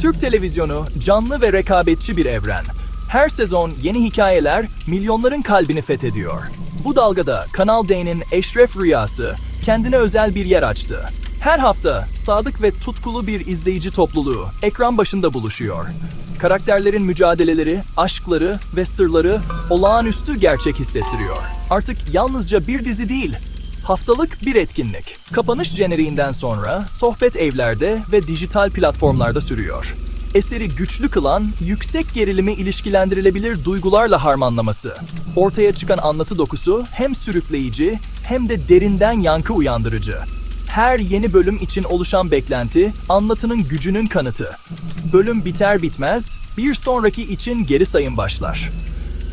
Türk televizyonu canlı ve rekabetçi bir evren. Her sezon yeni hikayeler milyonların kalbini fethediyor. Bu dalgada Kanal D'nin Eşref Rüyası kendine özel bir yer açtı. Her hafta sadık ve tutkulu bir izleyici topluluğu ekran başında buluşuyor. Karakterlerin mücadeleleri, aşkları ve sırları olağanüstü gerçek hissettiriyor. Artık yalnızca bir dizi değil, Haftalık bir etkinlik. Kapanış jeneriğinden sonra sohbet evlerde ve dijital platformlarda sürüyor. Eseri güçlü kılan, yüksek gerilimi ilişkilendirilebilir duygularla harmanlaması. Ortaya çıkan anlatı dokusu hem sürükleyici hem de derinden yankı uyandırıcı. Her yeni bölüm için oluşan beklenti, anlatının gücünün kanıtı. Bölüm biter bitmez, bir sonraki için geri sayım başlar.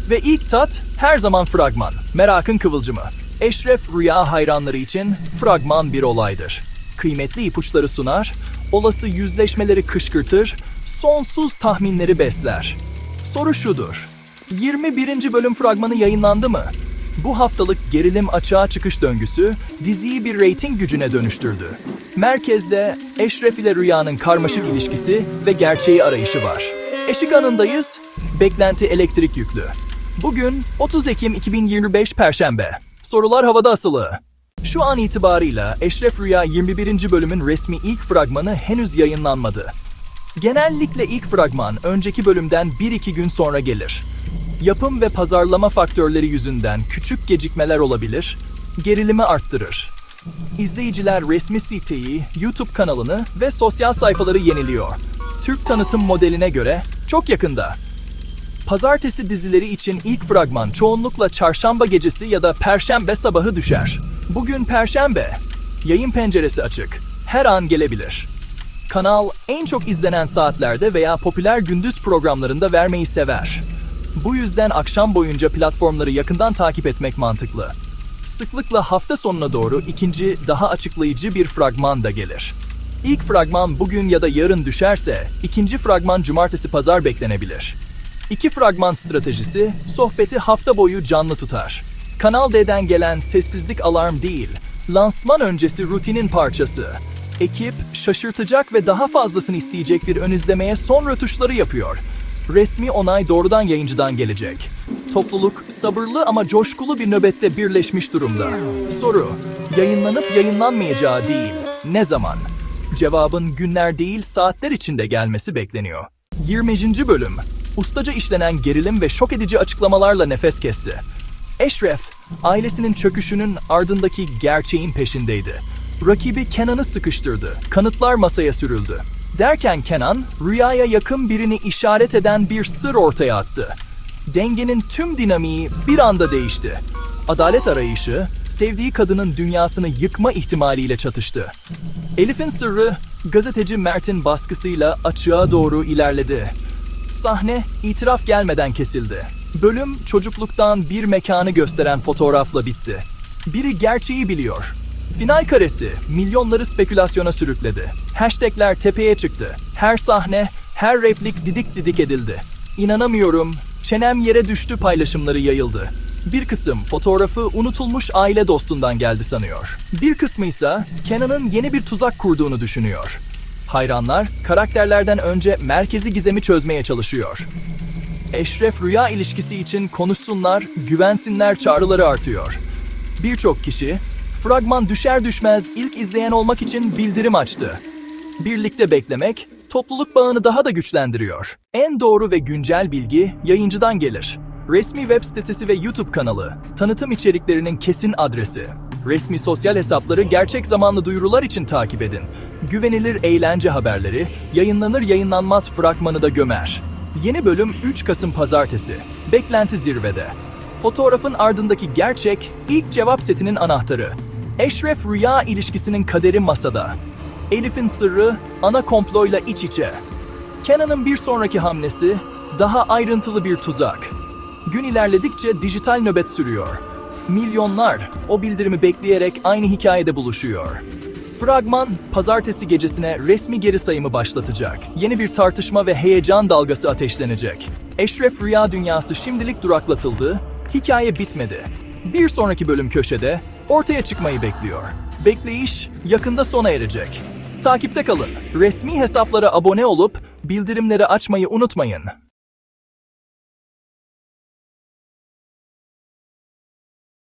Ve ilk tat her zaman fragman, merakın kıvılcımı. Eşref Rüya hayranları için fragman bir olaydır. Kıymetli ipuçları sunar, olası yüzleşmeleri kışkırtır, sonsuz tahminleri besler. Soru şudur. 21. bölüm fragmanı yayınlandı mı? Bu haftalık gerilim açığa çıkış döngüsü diziyi bir reyting gücüne dönüştürdü. Merkezde Eşref ile Rüya'nın karmaşık ilişkisi ve gerçeği arayışı var. Eşik anındayız, beklenti elektrik yüklü. Bugün 30 Ekim 2025 Perşembe. Sorular havada asılı. Şu an itibarıyla Eşref Rüya 21. bölümün resmi ilk fragmanı henüz yayınlanmadı. Genellikle ilk fragman önceki bölümden 1-2 gün sonra gelir. Yapım ve pazarlama faktörleri yüzünden küçük gecikmeler olabilir, gerilimi arttırır. İzleyiciler resmi siteyi, YouTube kanalını ve sosyal sayfaları yeniliyor. Türk tanıtım modeline göre çok yakında. Pazartesi dizileri için ilk fragman çoğunlukla çarşamba gecesi ya da perşembe sabahı düşer. Bugün perşembe. Yayın penceresi açık. Her an gelebilir. Kanal en çok izlenen saatlerde veya popüler gündüz programlarında vermeyi sever. Bu yüzden akşam boyunca platformları yakından takip etmek mantıklı. Sıklıkla hafta sonuna doğru ikinci, daha açıklayıcı bir fragman da gelir. İlk fragman bugün ya da yarın düşerse, ikinci fragman cumartesi pazar beklenebilir. İki fragman stratejisi sohbeti hafta boyu canlı tutar. Kanal D'den gelen sessizlik alarm değil, lansman öncesi rutinin parçası. Ekip şaşırtacak ve daha fazlasını isteyecek bir ön izlemeye son rötuşları yapıyor. Resmi onay doğrudan yayıncıdan gelecek. Topluluk sabırlı ama coşkulu bir nöbette birleşmiş durumda. Soru, yayınlanıp yayınlanmayacağı değil, ne zaman? Cevabın günler değil saatler içinde gelmesi bekleniyor. 20. bölüm, ustaca işlenen gerilim ve şok edici açıklamalarla nefes kesti. Eşref, ailesinin çöküşünün ardındaki gerçeğin peşindeydi. Rakibi Kenan'ı sıkıştırdı, kanıtlar masaya sürüldü. Derken Kenan, rüyaya yakın birini işaret eden bir sır ortaya attı. Dengenin tüm dinamiği bir anda değişti. Adalet arayışı, sevdiği kadının dünyasını yıkma ihtimaliyle çatıştı. Elif'in sırrı, gazeteci Mert'in baskısıyla açığa doğru ilerledi. Sahne itiraf gelmeden kesildi. Bölüm çocukluktan bir mekanı gösteren fotoğrafla bitti. Biri gerçeği biliyor. Final karesi milyonları spekülasyona sürükledi. Hashtagler tepeye çıktı. Her sahne, her replik didik didik edildi. İnanamıyorum, çenem yere düştü paylaşımları yayıldı. Bir kısım fotoğrafı unutulmuş aile dostundan geldi sanıyor. Bir kısmı ise Kenan'ın yeni bir tuzak kurduğunu düşünüyor. Hayranlar karakterlerden önce merkezi gizemi çözmeye çalışıyor. Eşref Rüya ilişkisi için konuşsunlar, güvensinler çağrıları artıyor. Birçok kişi fragman düşer düşmez ilk izleyen olmak için bildirim açtı. Birlikte beklemek topluluk bağını daha da güçlendiriyor. En doğru ve güncel bilgi yayıncıdan gelir. Resmi web sitesi ve YouTube kanalı, tanıtım içeriklerinin kesin adresi. Resmi sosyal hesapları gerçek zamanlı duyurular için takip edin. Güvenilir eğlence haberleri, yayınlanır yayınlanmaz fragmanı da gömer. Yeni bölüm 3 Kasım Pazartesi. Beklenti zirvede. Fotoğrafın ardındaki gerçek, ilk cevap setinin anahtarı. Eşref Rüya ilişkisinin kaderi masada. Elif'in sırrı, ana komployla iç içe. Kenan'ın bir sonraki hamlesi, daha ayrıntılı bir tuzak. Gün ilerledikçe dijital nöbet sürüyor. Milyonlar o bildirimi bekleyerek aynı hikayede buluşuyor. Fragman, pazartesi gecesine resmi geri sayımı başlatacak. Yeni bir tartışma ve heyecan dalgası ateşlenecek. Eşref Rüya dünyası şimdilik duraklatıldı, hikaye bitmedi. Bir sonraki bölüm köşede ortaya çıkmayı bekliyor. Bekleyiş yakında sona erecek. Takipte kalın. Resmi hesaplara abone olup Bildirimleri açmayı unutmayın.